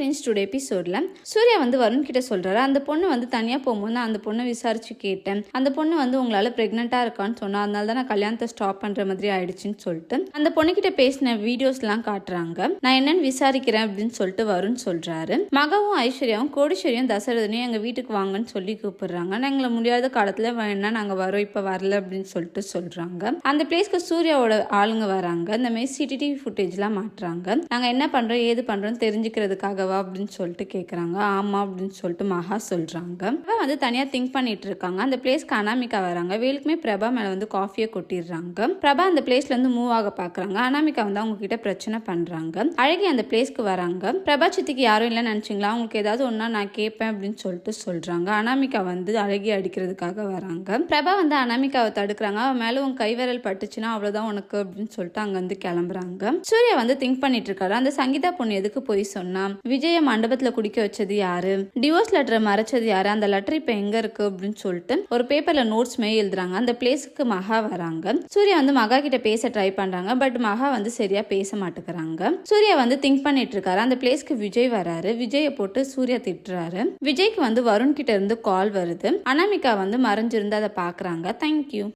Friends today எபிசோடில் சூர்யா வந்து வருண் கிட்ட சொல்கிறாரு அந்த பொண்ணு வந்து தனியாக போகும்போது நான் அந்த பொண்ணை விசாரிச்சு கேட்டேன். அந்த பொண்ணு வந்து உங்களால் ப்ரெக்னெண்ட்டாக இருக்கான்னு சொன்னால் அதனால தான் நான் கல்யாணத்தை ஸ்டாப் பண்ணுற மாதிரி ஆயிடுச்சுன்னு சொல்லிட்டு அந்த பொண்ணுக்கிட்ட பேசின வீடியோஸ்லாம் காட்டுறாங்க. நான் என்னன்னு விசாரிக்கிறேன் அப்படின்னு சொல்லிட்டு வருண் சொல்கிறாரு மகவும் ஐஸ்வர்யாவும் கோடீஸ்வரியும் தசரதனையும் எங்கள் வீட்டுக்கு வாங்கன்னு சொல்லி கூப்பிடுறாங்க. நான் எங்களை முடியாத காலத்தில் வேணா நாங்கள் வரோம் இப்போ வரல அப்படின்னு சொல்லிட்டு சொல்கிறாங்க அந்த பிளேஸ்க்கு சூர்யாவோட ஆளுங்க வராங்க. இந்த மாதிரி சிடிடிவி ஃபுட்டேஜ்லாம் மாட்டுறாங்க. நாங்கள் என்ன பண்ணுறோம் ஏது பண்ணுறோம் தெரிஞ்சுக்கிறதுக்காகவா அப்படின்னு சொல்லிட்டு கேட்குறாங்க ஆமாம் அப்படின்னு சொல்லிட்டு மகா சொல்கிறாங்க பிரபா வந்து தனியாக திங்க் பண்ணிட்டு இருக்காங்க. அந்த பிளேஸ்க்கு அனாமிகா வராங்க. வேலுக்குமே பிரபா மேலே வந்து காஃபியை கொட்டிடுறாங்க. பிரபா அந்த பிளேஸ்லேருந்து மூவ் ஆக பார்க்குறாங்க அனாமிகா வந்து அவங்க கிட்ட பிரச்சனை பண்ணுறாங்க அழகி அந்த பிளேஸ்க்கு வராங்க. பிரபா சித்திக்கு யாரும் இல்லை நினச்சிங்களா? அவங்களுக்கு ஏதாவது ஒன்றா நான் கேட்பேன் அப்படின்னு சொல்லிட்டு சொல்கிறாங்க அனாமிகா வந்து அழகி அடிக்கிறதுக்காக வராங்க. பிரபா வந்து அனாமிகாவை தடுக்கிறாங்க. அவன் மேலே உன் கைவிரல் பட்டுச்சுன்னா அவ்வளோதான் உனக்கு அப்படின்னு சொல்லிட்டு அங்கேருந்து கிளம்புறாங்க. சூர்யா வந்து திங்க் பண்ணிட்டு இருக்காரு. அந்த சங்கீதா பொண்ணு எதுக்கு போய் சொன்னா? விஜய மண்டபத்தில் குடிக்க வச்சது யாரு? டிவோர்ஸ் லெட்டரை மறைச்சது யாரு? அந்த லெட்டர் இப்போ எங்க இருக்கு அப்படின்னு சொல்லிட்டு ஒரு பேப்பர்ல நோட்ஸ் மே எழுதுறாங்க. அந்த பிளேஸுக்கு மகா வராங்க. சூர்யா வந்து மகா கிட்ட பேச ட்ரை பண்றாங்க. பட் மகா வந்து சரியா பேச மாட்டேங்கிறாங்க. சூர்யா வந்து திங்க் பண்ணிட்டு இருக்காரு. அந்த பிளேஸ்க்கு விஜய் வராரு. விஜயை போட்டு சூர்யா திட்டுறாரு. விஜய்க்கு வந்து வருண் கிட்ட இருந்து கால் வருது. அனாமிகா வந்து மறைஞ்சிருந்து அதை பாக்குறாங்க. தேங்க்யூ